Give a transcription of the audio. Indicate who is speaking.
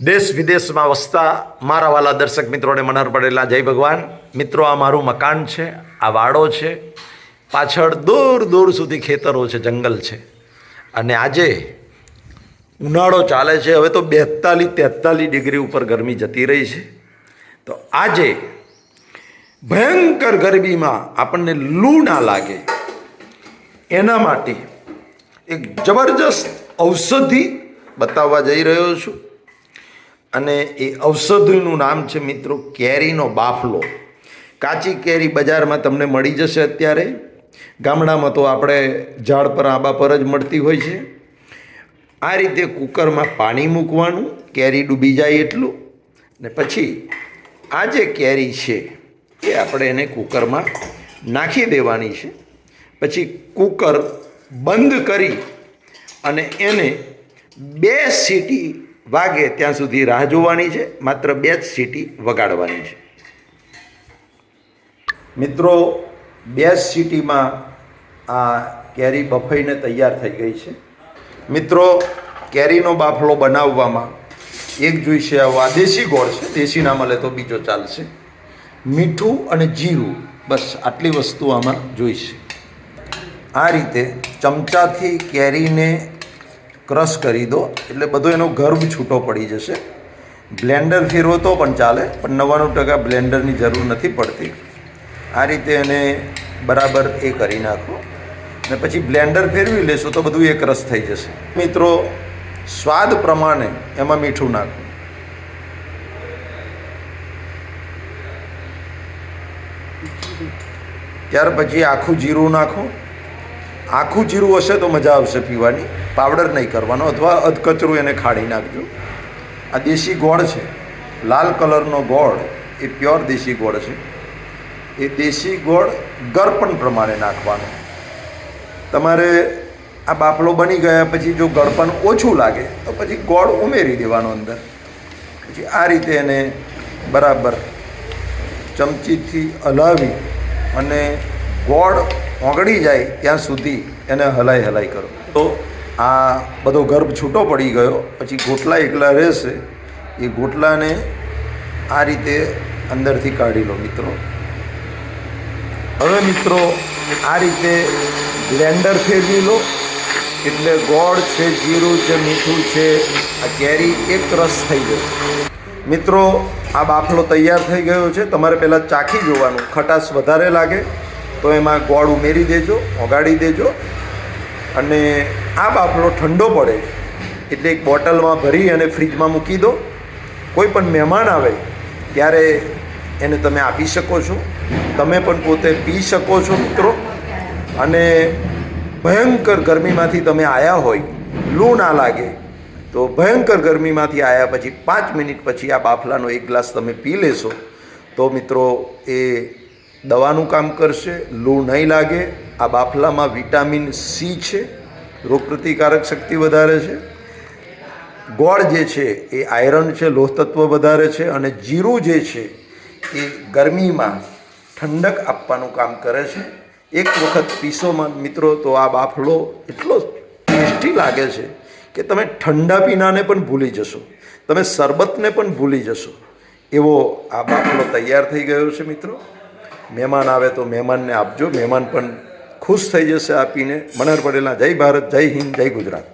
Speaker 1: દેશ વિદેશમાં વસતા મારા વાલા દર્શક મિત્રોને મનાર પડેલા જય ભગવાન. મિત્રો, આ મારું મકાન છે, આ વાડો છે. પાછળ દૂર દૂર સુધી ખેતરો છે, જંગલ છે. અને આજે ઉનાળો ચાલે છે. હવે તો બેતાલીસ, તેતાલીસ ડિગ્રી ઉપર ગરમી જતી રહી છે. તો આજે ભયંકર ગરમીમાં આપણને લૂ ના લાગે. એના માટે એક જબરજસ્ત ઔષધિ બતાવવા જઈ રહ્યો છું. અને એ ઔષધિનું નામ છે મિત્રો કેરીનો બાફલો. કાચી કેરી બજારમાં તમને મળી જશે અત્યારે. ગામડામાં તો આપણે ઝાડ પર આંબા પર જ મળતી હોય છે. આ રીતે કુકરમાં પાણી મૂકવાનું, કેરી ડૂબી જાય એટલું. ને પછી આ જે કેરી છે, એ આપણે એને કુકરમાં નાખી દેવાની છે. પછી કુકર બંધ કરી અને એને બે સીટી વાગે ત્યાં સુધી રાહ જોવાની છે, માત્ર બે જ સીટી વગાડવાની છે. મિત્રો, બે જ સીટીમાં આ કેરી બફાઈને તૈયાર થઈ ગઈ છે. મિત્રો, કેરીનો બાફલો બનાવવામાં એક જોઈશે આ દેશી ગોળ છે, દેશી ના મળે તો બીજો ચાલશે. મીઠું અને જીરું, બસ આટલી વસ્તુ આમાં જોઈશે. આ રીતે ચમચાથી કેરીને ક્રશ કરી દો. એટલે બધો એનો ગર્ભ છૂટો પડી જશે. બ્લેન્ડર ફેરવો તો પણ ચાલે, પણ નવ્વાણું ટકા બ્લેન્ડરની જરૂર નથી પડતી. આ રીતે એને બરાબર એ કરી નાખો. ને પછી બ્લેન્ડર ફેરવી લેશો તો બધું એક રસ થઈ જશે. મિત્રો, સ્વાદ પ્રમાણે એમાં મીઠું નાખો. ત્યાર પછી આખું જીરું નાખો. આખું જીરું હશે તો મજા આવશે પીવાની. પાવડર નહીં કરવાનો અથવા અધકચરું એને ખાડી નાખજો. આ દેશી ગોળ છે. લાલ કલરનો ગોળ એ પ્યોર દેશી ગોળ છે. એ દેશી ગોળ ગળપણ પ્રમાણે નાખવાનો. તમારે આ બાફલો બની ગયા પછી જો ગળપણ ઓછું લાગે, તો પછી ગોળ ઉમેરી દેવાનો અંદર. પછી આ રીતે એને બરાબર ચમચીથી હલાવી અને ગોળ ઓગળી જાય ત્યાં સુધી એને હલાઈ હલાઈ કરો. તો આ બધો ગર્ભ છૂટો પડી ગયો, પછી ગોટલા એકલા રહેશે, એ ગોટલાને આ રીતે અંદરથી કાઢી લો મિત્રો. હવે મિત્રો, આ રીતે બ્લેન્ડર ફેરવી લો, એટલે ગોળ છે, જીરું છે, મીઠું છે, આ કેરી એક રસ થઈ ગયો. મિત્રો, આ બાફલો તૈયાર થઈ ગયો છે, તમારે પહેલાં ચાખી જોવાનું, ખટાશ વધારે લાગે, તો એમાં ગોળ ઉમેરી દેજો, ઓગાળી દેજો અને આ બાફલો ઠંડો પડે એટલે એક બોટલમાં ભરી અને ફ્રીજમાં મૂકી દો. કોઈ પણ મહેમાન આવે ત્યારે એને તમે આપી શકો છો. તમે પણ પોતે પી શકો છો મિત્રો. અને ભયંકર ગરમીમાંથી તમે આવ્યા હોય, લૂ ના લાગે, તો ભયંકર ગરમીમાંથી આવ્યા પછી પાંચ મિનિટ પછી આ બાફલાનો એક ગ્લાસ તમે પી લેશો. તો મિત્રો એ દવાનું કામ કરશે, લૂ નહીં લાગે. આ બાફલામાં વિટામિન સી છે, રોગપ્રતિકારક શક્તિ વધારે છે. ગોળ જે છે એ આયરન છે લોહ તત્વ વધારે છે અને જીરું જે છે એ ગરમીમાં ઠંડક આપવાનું કામ કરે છે. એક વખત પીસોમાં મિત્રો, તો આ બાફલો એટલો ટેસ્ટી લાગે છે કે તમે ઠંડા પીણાને પણ ભૂલી જશો. તમે શરબતને પણ ભૂલી જશો. એવો આ બાફલો તૈયાર થઈ ગયો છે, મિત્રો. મહેમાન આવે તો મહેમાનને આપજો. મહેમાન પણ ખુશ થઈ જશે આપીને. મનર પડેલા જય ભારત જય હિન્દ જય ગુજરાત.